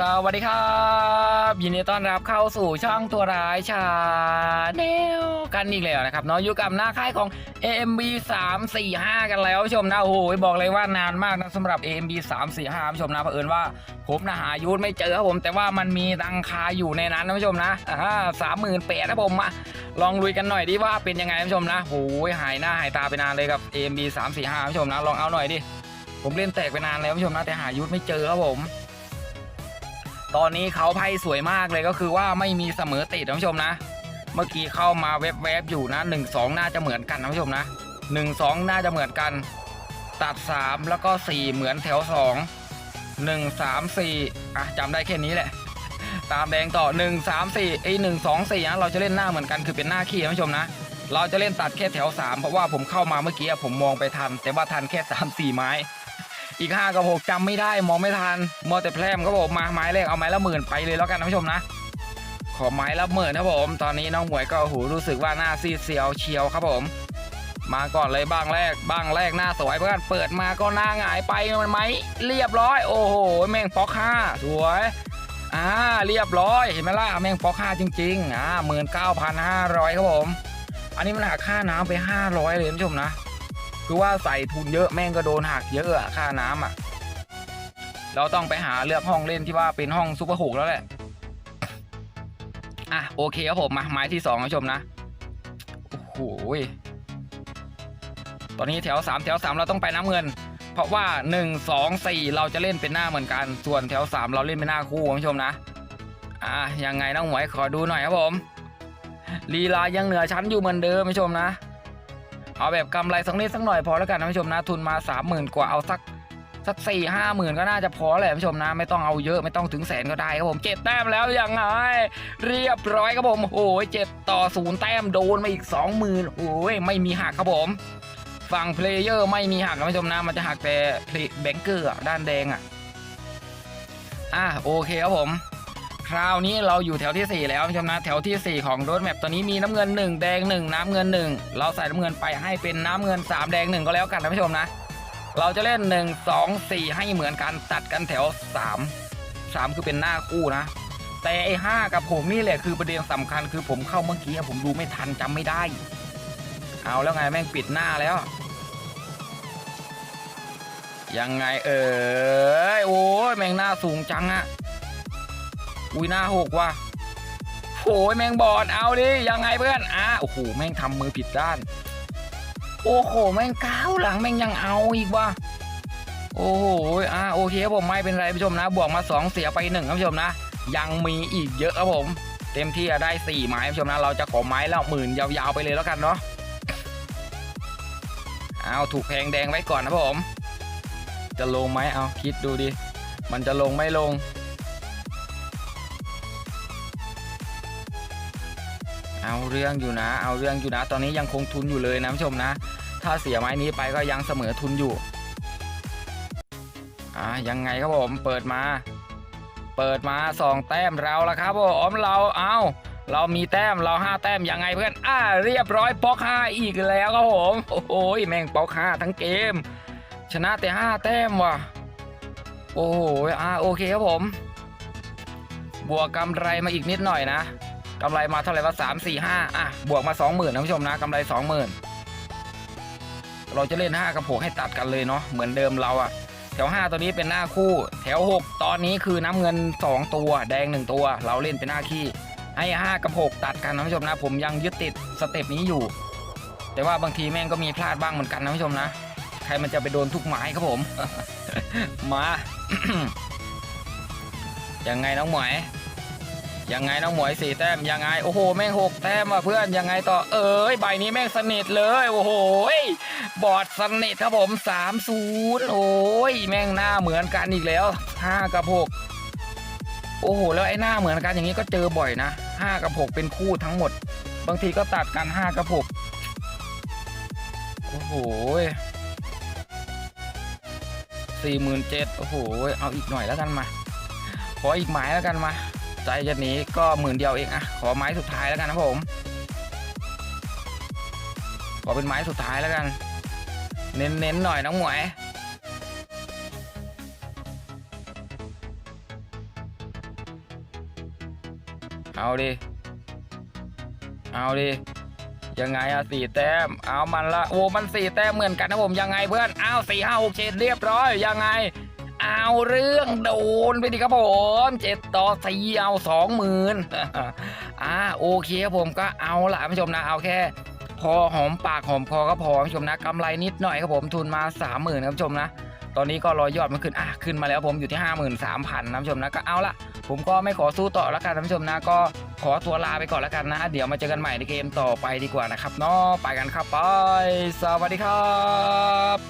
สวัสดีครับ ยินดีต้อนรับเข้าสู่ช่องตัวร้ายชาแนลกันอีกแล้วนะครับเนาะอยู่กับหน้าค่ายของ AMB 3 4 5 กันแล้วชมนะโอ้โหบอกเลยว่านานมากนะสำหรับ AMB 3 4 5ผู้ชมนะเผอิญว่าผมนะหายูทไม่เจอครับผม แต่ว่ามันมีตังคาอยู่ในนั้นนะผู้ชมนะสามหมื่นแปดนะผมมาลองลุยกันหน่อยดิว่าเป็นยังไงผู้ชมนะโอ้ยหายหน้าหายตาไปนานเลยกับ AMB 3 4 5ผู้ชมนะลองเอาหน่อยดิผมเล่นแตกไปนานแล้วผู้ชมนะแต่หายูทไม่เจอครับผม ตอนนี้เขาไพ่สวยมากเลยก็คือว่าไม่มีเสมอติดนผู้ชมนะ เมื่อกี้เข้ามาแวบๆอยู่นะหนึ่งสองน่าจะเหมือนกันท่านผู้ชมนะหนึ่งสองน่าจะเหมือนกัน ตัดสามแล้วก็สี่เหมือนแถวสองหนึ่งสามสี่อะจำได้แค่นี้แหละ ตามแดงต่อหนึ่งสามสี่ไอ้หนึ่งสองสี่นะเราจะเล่นหน้าเหมือนกันคือเป็นหน้าขี้ท่านผู้ชมนะ เราจะเล่นตัดแค่แถวสามเพราะว่าผมเข้ามาเมื่อกี้ผมมองไปทัน แต่ว่าทันแค่สามสี่ไม้ อีกห้ากับหกจำไม่ได้มองไม่ทันมอแต่แพรมก็บอกมาไม้แรกเอาไม้ละหมื่นไปเลยแล้วกันนผู้ชมนะ ขอไม้ละหมื่นครับผม ตอนนี้น้องหวยก็โอ้โหรู้สึกว่าหน้าซีดเซียวเชียวครับผม มาก่อนเลยบ้างแรกบ้างแรกหน้าสวยเพื่อนเปิดมาก็หน้าหงายไปมันไหมเรียบร้อย โอ้โหแม่งป๊อกห้าสวยอ่าเรียบร้อยเห็นไหมล่ะแม่งป๊อกห้าจริงๆอ่าหมื่นเก้าพันห้าร้อยครับผม อันนี้มันหักค่าน้ำไปห้าร้อยเลยท่านผู้ชมนะ คือว่าใส่ทุนเยอะแม่งก็โดนหักเยอะค่าน้ำอะ เราต้องไปหาเลือกห้องเล่นที่ว่าเป็นห้องซุปเปอร์หกแล้วแหละ อะโอเคครับผมมาไม้ที่สองผู้ชมนะ โอ้โหตอนนี้แถวสามแถวสามเราต้องไปน้ำเงิน เพราะว่าหนึ่งสองสี่เราจะเล่นเป็นหน้าเหมือนกัน ส่วนแถวสามเราเล่นเป็นหน้าคู่คุณผู้ชมนะ อะยังไงน้องหวยขอดูหน่อยครับผมลีลายังเหนือชั้นอยู่เหมือนเดิมคุณผู้ชมนะ เอาแบบกำไรสักนิดสักหน่อยพอแล้วกันนะผู้ชมนะทุนมาสามหมื่นกว่าเอาสักสักสี่ห้าหมื่นก็น่าจะพอแหละผู้ชมนะ ไม่ต้องเอาเยอะไม่ต้องถึงแสนก็ได้ครับผมเจ็ดแต้มแล้วยังไงเรียบร้อยครับผมโอ้ยเจ็ดต่อศูนย์แต้มโดนมาอีกสองหมื่นโอ้ยไม่มีหักครับผมฝั่งเพลเยอร์ไม่มีหักนะผู้ชมนะมันจะหักแต่แบงเกอร์ด้านแดงอะอะโอเคครับผม คราวนี้เราอยู่แถวที่ 4 แล้วผู้ชมนะแถวทีสี่ 4 ของรถแมปตอนนี้มีน้ำเงิน 1 แดง 1 น้ำเงิน 1 เราใส่น้ำเงินไปให้เป็นน้ำเงิน 3 แดง 1 ก็แล้วกันนะผู้ชมนะ เราจะเล่น 1 2 4 ให้เหมือนกันตัดกันแถว 3 3 คือเป็นหน้าคู่นะ แต่ไอ้ห้ากับผมนี่แหละคือประเด็นสำคัญคือผมเข้าเมื่อกี้ผมดูไม่ทันจำไม่ได้ เอาแล้วไงแม่งปิดหน้าแล้วยังไงเอ่ยโอ้ยแม่งหน้าสูงจังอะ อุ้ยหน้าหกว่ะโอ้ยแมงบอดเอาดิยังไงเพื่อนอะโอ้โหแม่งทำมือผิดด้าน โอ้โหแม่งก้าวหลังแม่งยังเอาอีกว่ะโอ้โหอะโอเคครับผมไม่เป็นไรผู้ชมนะ บวกมาสองเสียไปหนึ่งครับผู้ชมนะ ยังมีอีกเยอะครับผม เต็มที่อะได้สี่ไม้ผู้ชมนะ เราจะขอไม้และหมื่นยาวๆไปเลยแล้วกันเนาะเอาถูกแพงแดงไว้ก่อนนะผม จะลงไหมเอาคิดดูดิ มันจะลงไม่ลง เอาเรื่องอยู่นะ เอาเรื่องอยู่นะ ตอนนี้ยังคงทุนอยู่เลยนะผู้ชมนะ ถ้าเสียไม้นี้ไปก็ยังเสมอทุนอยู่อ่ายังไงครับผมเปิดมา เปิดมาสองแต้มเราละครับผมเราเอาเรามีแต้มเราห้าแต้มยังไงเพื่อนอ่าเรียบร้อยป๊อกห้าอีกแล้วครับผมโอ้โหแม่งป๊อกห้าทั้งเกม ชนะแต่ห้าแต้มว่ะโอ้โหอ่าโอเคครับผม บวกกำไรมาอีกนิดหน่อยนะ กำไรมาเท่าไหร่ว่าสามสี่ห้าอะ บวกมาสองหมื่นนะผู้ชมนะกำไรสองหมื่นเราจะเล่นห้ากับหกให้ตัดกันเลยเนาะเหมือนเดิมเราอะแถวห้าตัวนี้เป็นหน้าคู่ แถวหกตอนนี้คือน้ำเงินสองตัว แดงหนึ่งตัว เราเล่นเป็นหน้าขี้ให้ห้ากับหกตัดกันนะผู้ชมนะ ผมยังยึดติดสเต็ปนี้อยู่ แต่ว่าบางทีแม่งก็มีพลาดบ้างเหมือนกันนะผู้ชมนะใครมันจะไปโดนทุกไม้ครับผม มา ยังไงน้องหมวย ยังไงน้องหมวยสี่แต้มยังไงโอ้โหแม่งหกแต้มว่ะเพื่อนยังไงต่อเอ้ยใบนี้แม่งสนิทเลยโอ้โหบอดสนิทครับผมสามศูนย์โอ้ยแม่งหน้าเหมือนกันอีกแล้วห้ากับหกโอ้โหแล้วไอ้หน้าเหมือนกันอย่างนี้ก็เจอบ่อยนะห้ากับหกเป็นคู่ทั้งหมด บางทีก็ตัดกันห้ากับหกโอ้โหสี่หมื่นเจ็ดโอ้โหเอาอีกหน่อยแล้วกันมาขออีกหมายแล้วกันมา ใจจะหนีก็หมื่นเดียวเองอะขอไม้สุดท้ายแล้วกันนะผมขอเป็นไม้สุดท้ายแล้วกัน เน้นๆหน่อยน้องหมวยเอาดิเอาดิยังไงอะสี่แต้ม เอามันละโอ้มันสี่แต้มเหมือนกันนะผมยังไงเพื่อนเอาสี่ห้าหกเจ็ดเรียบร้อยยังไง เอาเรื่องโดนไปดิครับผมเจ็ดต่อสี่เอาสองหมื่นอ่าโอเคครับผมก็เอาละท่านผู้ชมนะเอาแค่พอหอมปากหอมคอก็พอท่านผู้ชมนะกำไรนิดหน่อยครับผมทุนมาสามหมื่นครับผู้ชมนะตอนนี้ก็รอยอดมันขึ้นอะขึ้นมาแล้วผมอยู่ที่ห้าหมื่นสามพันนะผู้ชมนะก็เอาละผมก็ไม่ขอสู้ต่อแล้วกันท่านผู้ชมนะก็ขอตัวลาไปก่อนแล้วกันนะ เดี๋ยวมาเจอกันใหม่ในเกมต่อไปดีกว่านะครับเนาะไปกันครับไป สวัสดีครับ